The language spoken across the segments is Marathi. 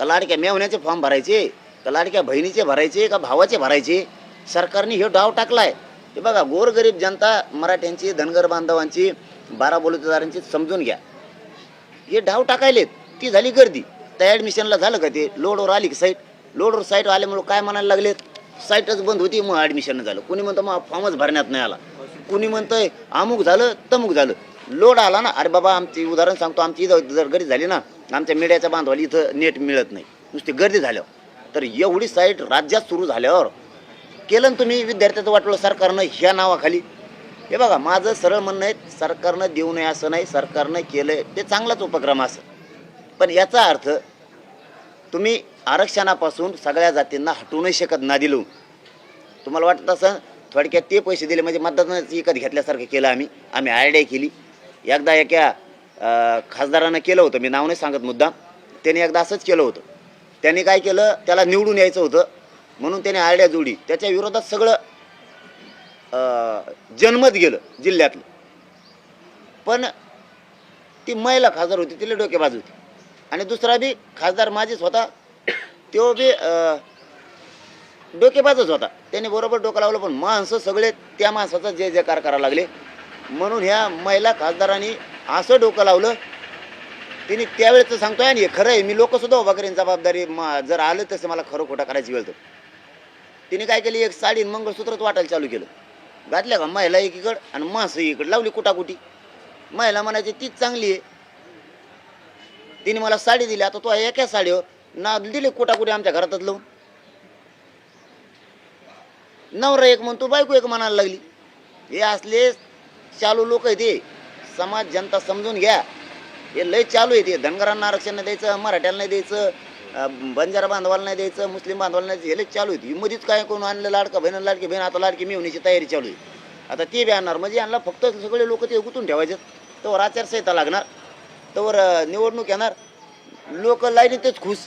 का लाडक्या मेवण्याचे फॉर्म भरायचे का लाडक्या बहिणीचे भरायचे का भावाचे भरायचे? सरकारने हे डाव टाकलाय. की बघा गोरगरीब जनता मराठ्यांची धनगर बांधवांची बारा बलुतेदारांची समजून घ्या. हे डाव टाकायलेत. ती झाली गर्दी. त्या ॲडमिशनला झालं का ते? लोडवर आली की साईट लोडवर साईट आल्यामुळं काय म्हणायला लागलेत? साईटच बंद होती मग ॲडमिशन झालं. कुणी म्हणतं मग फॉर्मच भरण्यात नाही आला. कुणी म्हणतंय अमुक झालं तमुक झालं. लोड आला ना अरे बाबा आमची उदाहरण सांगतो आमची इथं जर गर्दी झाली ना आमच्या मीडियाच्या बांधवाला इथं नेट मिळत नाही. नुसती गर्दी झाल्यावर. तर एवढी साईट राज्यात सुरू झाल्यावर केलं ना तुम्ही विद्यार्थ्याचं वाटलं सरकारनं ह्या नावाखाली. हे बघा माझं सरळ म्हणणं आहे सरकारनं देऊ नये असं नाही सरकारनं केलं ते चांगलाच उपक्रम असं. पण याचा अर्थ तुम्ही आरक्षणापासून सगळ्या जातींना हटवू नाही शकत ना दिलो. तुम्हाला वाटत असं थोडक्यात ते पैसे दिले म्हणजे मतदानाची विकत घेतल्यासारखं केलं आम्ही. आम्ही आयडिया केली. एकदा एका खासदारानं केलं होतं मी नाव नाही सांगत मुद्दाम त्याने एकदा असंच केलं होतं. त्याने काय केलं त्याला निवडून यायचं होतं. म्हणून त्याने आरड्या जोडी त्याच्या विरोधात सगळं जन्मत गेलं जिल्ह्यातलं. पण ती महिला खासदार होती तिला डोकेबाज होती. आणि दुसरा बी खासदार माझीच होता. तो बी डोके डोकेबाजच होता. त्याने बरोबर डोकं लावलं पण माणसं सगळे त्या माणसाचा जे जयकार करायला लागले. म्हणून ह्या महिला खासदारांनी असं डोकं लावलं. तिने त्यावेळेचं सांगतोय आणि हे खरं आहे मी लोकसुद्धा उभा करेन जबाबदारी मा जर आलं तसं मला खरं खोटा करायची वेळ तर. तिने काय केली एक साडी आणि मंगळसूत्रच वाटायला चालू केलं. घातल्या का महिला एकीकडं आणि माणसं इकडं लावली कुटाकुटी. महिला म्हणायची तीच चांगली आहे. तिने मला साडी दिली आता तो एका साडीवर ना दिली कुटाकुटी आमच्या घरातच लावून. नवरा एक म्हणतो बायको एक म्हणायला लागली. हे असलेच चालू लोक आहे ते समाज जनता समजून घ्या. हे लय चालू आहे ते धनगरांना आरक्षण नाही द्यायचं मराठ्याला नाही द्यायचं बंजारा बांधवाला नाही द्यायचं मुस्लिम बांधवाला नाही द्यायचं हे लय चालू आहे मध्येच काय कोण आणलं लाडका बहिण लाडकी बहीण आता लाडकी मिळवण्याची तयारी चालू आहे. आता ते बी आणणार. म्हणजे यांना फक्त सगळे लोक ते गुंतून ठेवायचे. तोवर आचारसंहिता लागणार. तोवर निवडणूक येणार. लोक लाईनीतच खुश.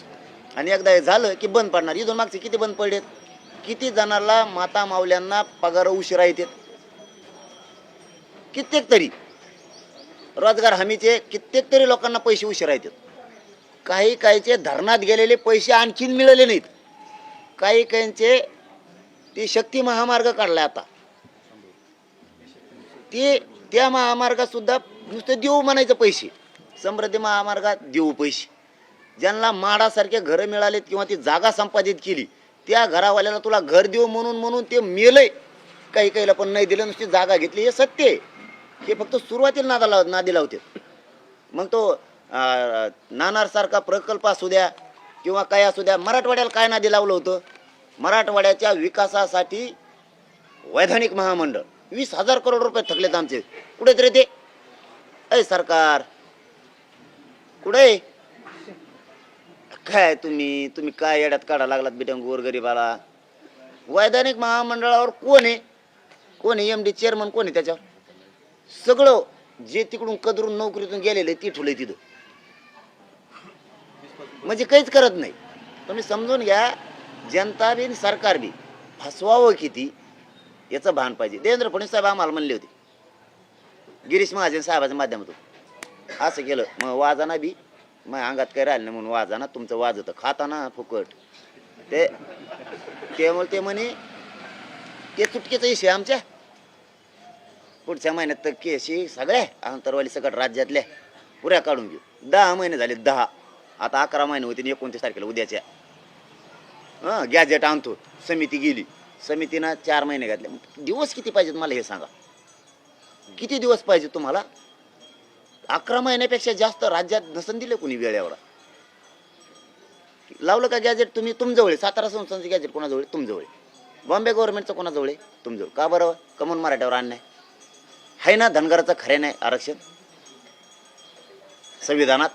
आणि एकदा हे झालं की बंद पडणार. इथून मागचे किती बंद पडलेत? किती जणांना माता मावल्यांना पगार उशिरा येतात? कित्येक तरी. रोजगार हमीचे कित्येक तरी लोकांना पैसे उशिरा येतात. काही काहीचे धरणात गेलेले पैसे आणखीन मिळाले नाहीत. काही काहींचे ती शक्ती महामार्ग काढला आता. ते त्या महामार्गात सुद्धा नुसतं देऊ म्हणायचं पैसे. समृद्धी महामार्गात देऊ पैसे. ज्यांना माडासारखे घरं मिळालेत किंवा ती जागा संपादित केली त्या घरावाल्याला तुला घर देऊ म्हणून म्हणून ते मेलंय. काही काहीला पण नाही दिलं नुसती जागा घेतली हे सत्य आहे. हे फक्त सुरुवातीला नादा लाव नादी लावते. मग तो नाणारसारखा नानारसारखा प्रकल्प असू द्या किंवा काय असू द्या मराठवाड्याला काय नादी लावलं होतं? मराठवाड्याच्या विकासासाठी वैधानिक महामंडळ वीस हजार करोड रुपये थकलेत आमचे. कुठे तरी ते अय सरकार. कुठे? काय तुम्ही तुम्ही काय येड्यात काढा लागलात बेटा गोरगरीबाला वैधानिक महामंडळावर कोण आहे? कोण आहे? एम डी चेअरमन कोण आहे त्याच्यावर? सगळं जे तिकडून कदरून नोकरीतून गेलेले ती ठुले तिथं. म्हणजे काहीच करत नाही. तुम्ही समजून घ्या जनता बी आणि सरकार बी फसवावं किती याचं भान पाहिजे. देवेंद्र फडणवीस साहेब आम्हाला म्हणले होते. गिरीश महाजन साहेबाच्या माध्यमातून. असं केलं. मग वाजाना बी मग अंगात काही राहिलं नाही म्हणून वाजाना तुमचं वाजतं. खाताना फुकट. ते त्यामुळे ते म्हणे ते चुटकेचा विषय आमच्या. पुढच्या महिन्यात तर केशी सगळ्या अंतरवाली सकट राज्यातल्या पुऱ्या काढून घेऊ. दहा महिने झाले दहा. आता अकरा महिने होते एकोणतीस तारखेला उद्याच्या. हां गॅजेट आणतो. समिती गेली. समितीनं चार महिने घातले. मग दिवस किती पाहिजेत मला हे सांगा. किती दिवस पाहिजे तुम्हाला? अकरा महिन्यापेक्षा जास्त राज्यात नसन दिले कोणी वेळ एवढा लावलं का गॅजेट तुम्ही? तुमजवळ आहे. सातारा संस्थांचं गॅजेट कोणाजवळ आहे? तुमजवळ आहे. बॉम्बे गव्हर्नमेंटचं कोणाजवळ आहे? तुमजवळ. का बरं? कमून मराठ्यावर आणणं आहे ना धनगराचं खरे नाही आरक्षण? संविधानात?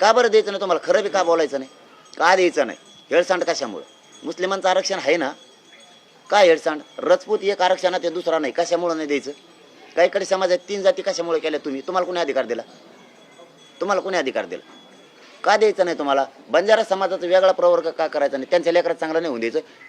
का बरं द्यायचं नाही तुम्हाला? खरं बी का बोलायचं नाही? का द्यायचं नाही? हेळसांड कशामुळं? मुस्लिमांचं आरक्षण आहे ना? काय हेळसांड? रजपूत एक आरक्षणात आहे दुसरा नाही. कशामुळं नाही द्यायचं? काही कडे समाजात तीन जाती कशामुळे केल्या तुम्ही? तुम्हाला कोणी अधिकार दिला? तुम्हाला कोणी अधिकार दिला? का द्यायचं नाही तुम्हाला? बंजारा समाजाचा वेगळा प्रवर्ग का करायचा नाही? त्यांच्या लेकरात चांगला नाही होऊन द्यायचं?